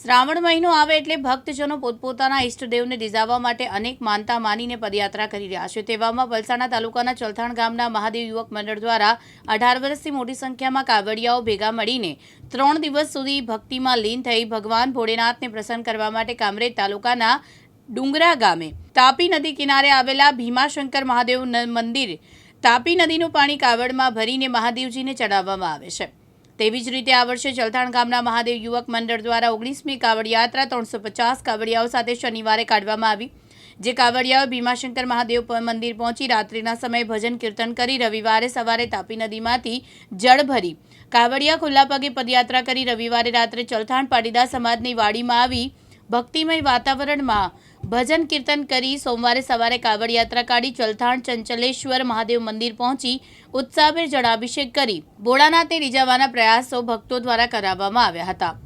શ્રાવણ મહિનો આવે એટલે ભક્તજનો પોતપોતાના ઈષ્ટદેવને રીઝાવવા માટે અનેક માનતા માનીને પદયાત્રા કરી રહ્યા છે. તેવામાં વલસાડના તાલુકાના ચલથાણ ગામના મહાદેવ યુવક મંડળ દ્વારા અઢાર વર્ષથી મોટી સંખ્યામાં કાવડિયાઓ ભેગા મળીને ત્રણ દિવસ સુધી ભક્તિમાં લીન થઈ ભગવાન ભોળેનાથને પ્રસન્ન કરવા માટે કામરેજ તાલુકાના ડુંગરા ગામે તાપી નદી કિનારે આવેલા ભીમાશંકર મહાદેવ મંદિર તાપી નદીનું પાણી કાવડમાં ભરીને મહાદેવજીને ચડાવવામાં આવે છે. તેવી જ રીતે આ વર્ષે ચલથાણ ગામના મહાદેવ યુવક મંડળ દ્વારા ઓગણીસમી કાવડ યાત્રા ત્રણસો પચાસ કાવડિયાઓ સાથે શનિવારે કાઢવામાં આવી, જે કાવડિયાઓ ભીમાશંકર મહાદેવ મંદિર પહોંચી રાત્રિના સમયે ભજન કીર્તન કરી રવિવારે સવારે તાપી નદીમાંથી જળ ભરી. કાવડિયા ખુલ્લા પગે પદયાત્રા કરી રવિવારે રાત્રે ચલથાણ પાટીદાર સમાજની વાડીમાં આવી ભક્તિમય વાતાવરણમાં ભજન કીર્તન કરી સોમવારે સવારે કાવડ યાત્રા કાઢી ચલથાણ ચંચલેશ્વર મહાદેવ મંદિર પહોંચી ઉત્સાહભેર જળાભિષેક કરી ભોળાનાથને રીઝવવાના પ્રયાસો ભક્તો દ્વારા કરાવવામાં આવ્યા હતા.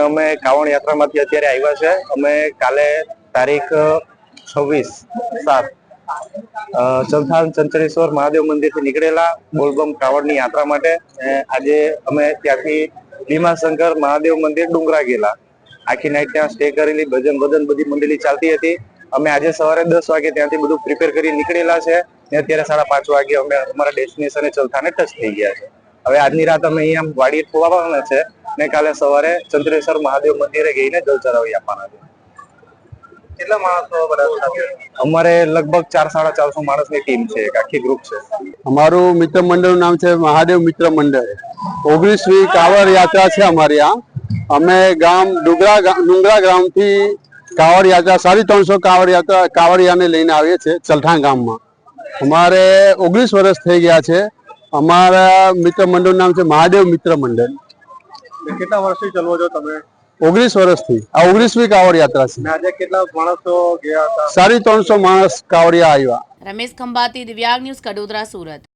અમે કાવણ યાત્રામાંથી અત્યારે આવ્યા છે. અમે કાલે તારીખ છવ્વીસ, સાત. ચલથાણ ચંચરેશ્વર મહાદેવ મંદિરથી નીકળેલા બોલબમ કાવડની યાત્રા માટે આજે અમે ત્યાંથી ભીમાશંકર મહાદેવ મંદિર ડુંગરા ગયેલા. આખી નાઈટ ત્યાં સ્ટે કરેલી, ભજન ભજન બધી મંડળી ચાલતી હતી. અમે આજે સવારે દસ વાગે ત્યાંથી બધું પ્રિપેર કરી નીકળેલા છે, ને અત્યારે સાડા પાંચ વાગે અમે અમારા ડેસ્ટિનેશને ચલથાને ટચ થઈ ગયા છે. હવે આજની રાત અમે અહીંયા વાડી ખોવાવાના છે, ને કાલે સવારે ચંદ્રેશ્વર મહાદેવ મંદિરે ગઈને જલ ચરાવી આપવાના છે. કેટલા માણસો અમારે લગભગ ચાર સાડા ચારસો માણસની ટીમ છે એક આખી ગ્રુપ છે. અમારું મિત્ર મંડળનું નામ છે મહાદેવ મિત્ર મંડળ. ઓગણીસમી કાવડ યાત્રા છે અમારી આ. અમે ગામ ડુંગરા ડુંગરા ગામથી કાવડ યાત્રા સાડી ત્રણસો કાવડ યાત્રા કાવડિયાને લઈને આવીએ છીએ ચલઠાણ ગામમાં. અમારે ઓગણીસ વર્ષ થઈ ગયા છે. અમારા મિત્ર મંડળનું નામ છે મહાદેવ મિત્ર મંડળ. કેટલા વર્ષથી ચલવો છો તમે? ઓગણીસ વર્ષથી. આ ઓગણીસમી કાવડ યાત્રા છે. આજે કેટલા માણસો ગયા હતા? સાડી ત્રણસો માણસ કાવડિયા આવ્યા. રમેશ ખંભાતી દિવ્યાંગ ન્યૂઝ કડોદરા સુરત.